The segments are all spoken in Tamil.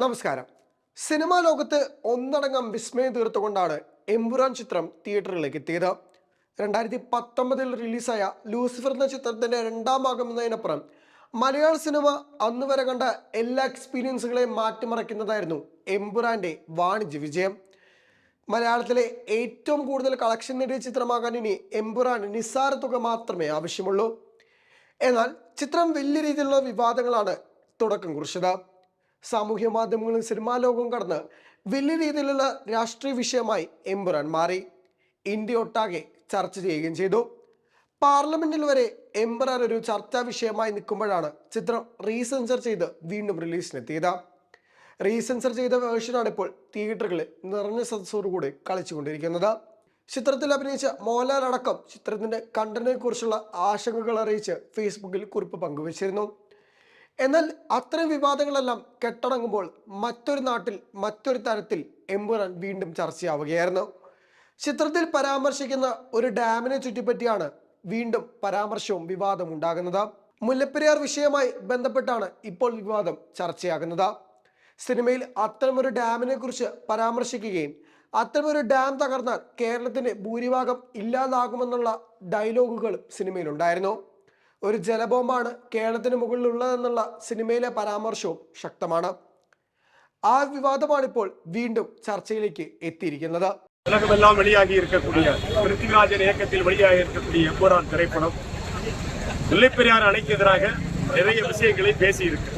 നമസ്കാരം. സിനിമാ ലോകത്ത് ഒന്നടങ്കം വിസ്മയം തീർത്തുകൊണ്ടാണ് എമ്പുരാൻ ചിത്രം തിയേറ്ററിലേക്ക് എത്തിയത്. രണ്ടായിരത്തി പത്തൊമ്പതിൽ റിലീസായ ലൂസിഫർ എന്ന ചിത്രത്തിന്റെ രണ്ടാം ഭാഗം എന്നതിനപ്പുറം മലയാള സിനിമ അന്ന് വരെ കണ്ട എല്ലാ എക്സ്പീരിയൻസുകളെയും മാറ്റിമറിക്കുന്നതായിരുന്നു എമ്പുരാന്റെ വാണിജ്യ വിജയം. മലയാളത്തിലെ ഏറ്റവും കൂടുതൽ കളക്ഷൻ നേടിയ ചിത്രമാകാൻ ഇനി എമ്പുരാൻ നിസ്സാര തുക മാത്രമേ ആവശ്യമുള്ളൂ. എന്നാൽ ചിത്രം വലിയ രീതിയിലുള്ള വിവാദങ്ങളാണ് തുടക്കം കുറിച്ചത്. സാമൂഹ്യ മാധ്യമങ്ങളും സിനിമാ ലോകവും കടന്ന് വലിയ രീതിയിലുള്ള രാഷ്ട്രീയ വിഷയമായി എംപുരാൻ മാറി. ഇന്ത്യ ഒട്ടാകെ ചർച്ച ചെയ്യുകയും ചെയ്തു. പാർലമെന്റിൽ വരെ എംപുരാൻ ഒരു ചർച്ചാ വിഷയമായി നിൽക്കുമ്പോഴാണ് ചിത്രം റീസെൻസർ ചെയ്ത് വീണ്ടും റിലീസിനെത്തിയത്. റീസെൻസർ ചെയ്ത വേർഷനാണ് ഇപ്പോൾ തിയേറ്ററുകളിൽ നിറഞ്ഞ സദസ്സോടുകൂടി കളിച്ചുകൊണ്ടിരിക്കുന്നത്. ചിത്രത്തിൽ അഭിനയിച്ച മോഹൻലാൽ അടക്കം ചിത്രത്തിന്റെ കണ്ടന്റിനെ കുറിച്ചുള്ള ആശങ്കകൾ അറിയിച്ച് ഫേസ്ബുക്കിൽ കുറിപ്പ് പങ്കുവച്ചിരുന്നു. എന്നാൽ അത്തരം വിവാദങ്ങളെല്ലാം കെട്ടടങ്ങുമ്പോൾ മറ്റൊരു നാട്ടിൽ മറ്റൊരു തരത്തിൽ എമ്പുരാൻ വീണ്ടും ചർച്ചയാവുകയായിരുന്നു. ചിത്രത്തിൽ പരാമർശിക്കുന്ന ഒരു ഡാമിനെ ചുറ്റിപ്പറ്റിയാണ് വീണ്ടും പരാമർശവും വിവാദവും ഉണ്ടാകുന്നത്. മുല്ലപ്പെരിയാർ വിഷയമായി ബന്ധപ്പെട്ടാണ് ഇപ്പോൾ വിവാദം ചർച്ചയാകുന്നത്. സിനിമയിൽ അത്തരമൊരു ഡാമിനെ കുറിച്ച് പരാമർശിക്കുകയും അത്തരമൊരു ഡാം തകർന്നാൽ കേരളത്തിന്റെ ഭൂരിഭാഗം ഇല്ലാതാകുമെന്നുള്ള ഡയലോഗുകൾ സിനിമയിലുണ്ടായിരുന്നു. ഒരു ജലബോംബാണ് കേരളത്തിന് മുകളിലുള്ളതെന്നുള്ള സിനിമയിലെ പരാമർശവും ശക്തമാണ് ആ വിവാദമാണ് ഇപ്പോൾ വീണ്ടും ചർച്ചയിലേക്ക് എത്തിയിരിക്കുന്നത് உலகமெல்லாம் வெளியாகி இருக்கக்கூடிய பிருத்திவிராஜன் இயக்கத்தில் வெளியாகி இருக்கக்கூடிய எம்புரான் திரைப்படம் முல்லைப்பெரியார் அணைக்கு எதிராக நிறைய விஷயங்களை பேசி இருக்கு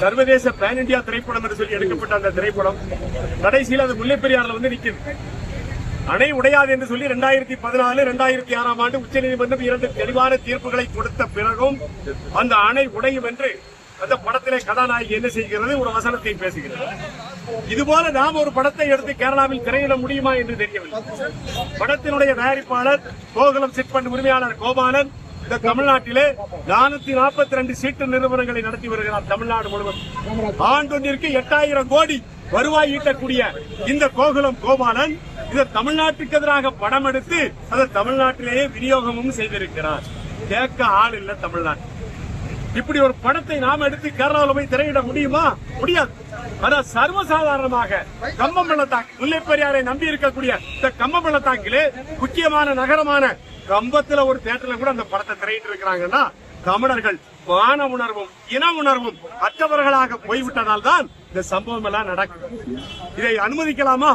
சர்வதேச பேன் இந்தியா திரைப்படம் என்று சொல்லி எடுக்கப்பட்ட அந்த திரைப்படம் கடைசியில் அது முல்லைப்பெரியார்ல வந்து நிக்குது அணை உடையாது என்று சொல்லி ரெண்டாயிரத்தி பதினாலு ரெண்டாயிரத்தி ஆறாம் ஆண்டு உச்சநீதிமன்றம் இரண்டு தெளிவான தீர்ப்புகளை கொடுத்த பிறகும் அந்த அணை உடையும் என்று அந்த படத்திலே கதாநாயகி என்ன செய்கிறது? ஒரு வசனத்தை பேசுகிறது இதுபோல நாம் ஒரு படத்தை எடுத்து கேரளாவில் திரையிட முடியுமா என்று தெரியவில்லை. படத்தினுடைய தயாரிப்பாளர் கோகுலம் சிட்பண்ட் உரிமையாளர் கோபாலன் இந்த தமிழ்நாட்டிலே நானூத்தி நாற்பத்தி ரெண்டு சீட்டு நிறுவனங்களை நடத்தி வருகிறார் தமிழ்நாடு முழுவதும். ஆண்டொன்றிற்கு எட்டாயிரம் கோடி வருவாய் ஈட்டக்கூடிய இந்த கோகுலம் கோபாலன் இந்த தமிழ்நாட்டுக்கு எதிராக படம் எடுத்து அதை தமிழ்நாட்டிலேயே விநியோகமும் செய்திருக்கிறார். கேட்க ஆள் இல்ல தமிழ்நாட்டு இப்படி ஒரு படத்தை நாம எடுத்து கேரளாவில் போய் திரையிட முடியுமா? முடியாது. ஆனா சர்வசாதாரணமாக கம்பம் பள்ளத்தாக்கு முல்லைப்பெரியாரை நம்பி இருக்கக்கூடிய இந்த கம்பம் பள்ளத்தாக்கிலே முக்கியமான நகரமான கம்பத்துல ஒரு தேட்டர்ல கூட அந்த படத்தை திரையிட்டு இருக்கிறாங்கன்னா தமிழர்கள் மான உணர்வும் இன உணர்வும் அற்றவர்களாக போய்விட்டதால் தான் இந்த சம்பவம் எல்லாம் நடக்கும் இதை அனுமதிக்கலாமா?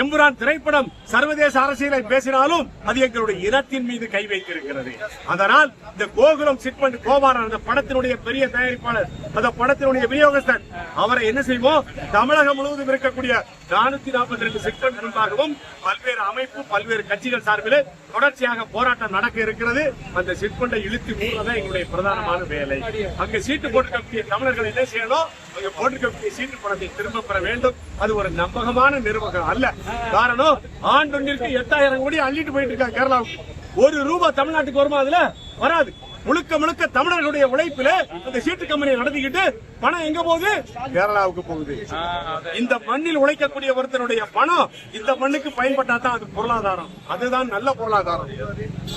எம்புரான் திரைப்படம் சர்வதேச அரசியலை பேசினாலும் அது எங்களுடைய இனத்தின் மீது கை வைத்திருக்கிறது. அதனால் இந்த கோகுலம் சிட்மெண்ட் கோபாரன் அந்த படத்தினுடைய பெரிய தயாரிப்பாளர் அந்த படத்தினுடைய விநியோகஸ்தர் அவரை என்ன செய்வோம்? தமிழகம் முழுவதும் இருக்கக்கூடிய நானூத்தி நாற்பத்தி ரெண்டு சிட்பண்ட் முன்பாகவும் பல்வேறு அமைப்பு பல்வேறு கட்சிகள் சார்பில் தொடர்ச்சியாக போராட்டம் நடக்க இருக்கிறது. அந்த சிட்மெண்டை இழுத்து மூடுறதா எங்களுடைய பிரதானமான வேலை. அங்கு சீட்டு போட்டுக்கக்கூடிய தமிழர்கள் என்ன செய்யணும்? அங்க சீட்டு பணத்தை திரும்ப பெற வேண்டும். அது ஒரு நம்பகமான நிர்வாகம் அல்ல. காரணம் ஆண்டொன்றிற்கு எட்டாயிரம் கோடி அள்ளிட்டு போயிட்டு இருக்காங்க கேரளாவுக்கு. ஒரு ரூபாய் தமிழ்நாட்டுக்கு வருமா அதுல? வராது. முழுக்க முழுக்க தமிழர்களுடைய உழைப்பில அந்த சீட்டு கம்பெனியை நடத்திக்கிட்டு பணம் எங்க போகுது? கேரளாவுக்கு போகுது. இந்த மண்ணில் உழைக்கக்கூடிய ஒருத்தனுடைய பணம் இந்த மண்ணுக்கு பயன்பட்டா தான் அது பொருளாதாரம். அதுதான் நல்ல பொருளாதாரம்.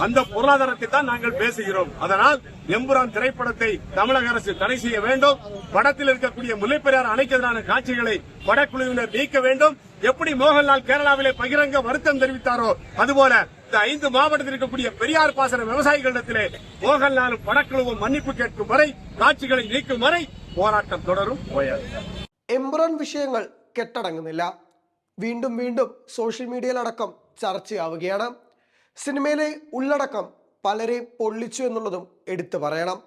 அந்த பொருளாதாரத்தை தான் நாங்கள் பேசுகிறோம். அதனால் எம்புரான் திரைப்படத்தை தமிழக அரசு தடை செய்ய வேண்டும். படத்தில் இருக்கக்கூடிய முல்லைப்பெரியார் அணைக்கு எதிரான காட்சிகளை படக்குழுவினர் நீக்க வேண்டும். எப்படி மோகன்லால் கேரளாவிலே பகிரங்க வருத்தம் தெரிவித்தாரோ அதுபோல இந்த ஐந்து மாவட்டத்தில் இருக்கக்கூடிய பெரியார் பாசன விவசாயிகளிடத்திலே மோகன்லாலும் படக்குழுவும் மன்னிப்பு கேட்கும் வரை காட்சிகளை நீக்கும் வரை போராட்டம் தொடரும் போயாது എംബ്രാൻ വിഷയങ്ങൾ കെട്ടടങ്ങുന്നില്ല വീണ്ടും വീണ്ടും സോഷ്യൽ മീഡിയയിലടക്കം ചർച്ചയാവുകയാണ് സിനിമയിലെ ഉള്ളടക്കം പലരെയും പൊള്ളിച്ചു എന്നുള്ളതും എടുത്തു പറയണം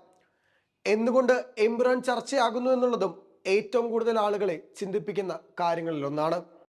എന്തുകൊണ്ട് എംബ്രാൻ ചർച്ചയാകുന്നു എന്നുള്ളതും ഏറ്റവും കൂടുതൽ ആളുകളെ ചിന്തിപ്പിക്കുന്ന കാര്യങ്ങളിലൊന്നാണ്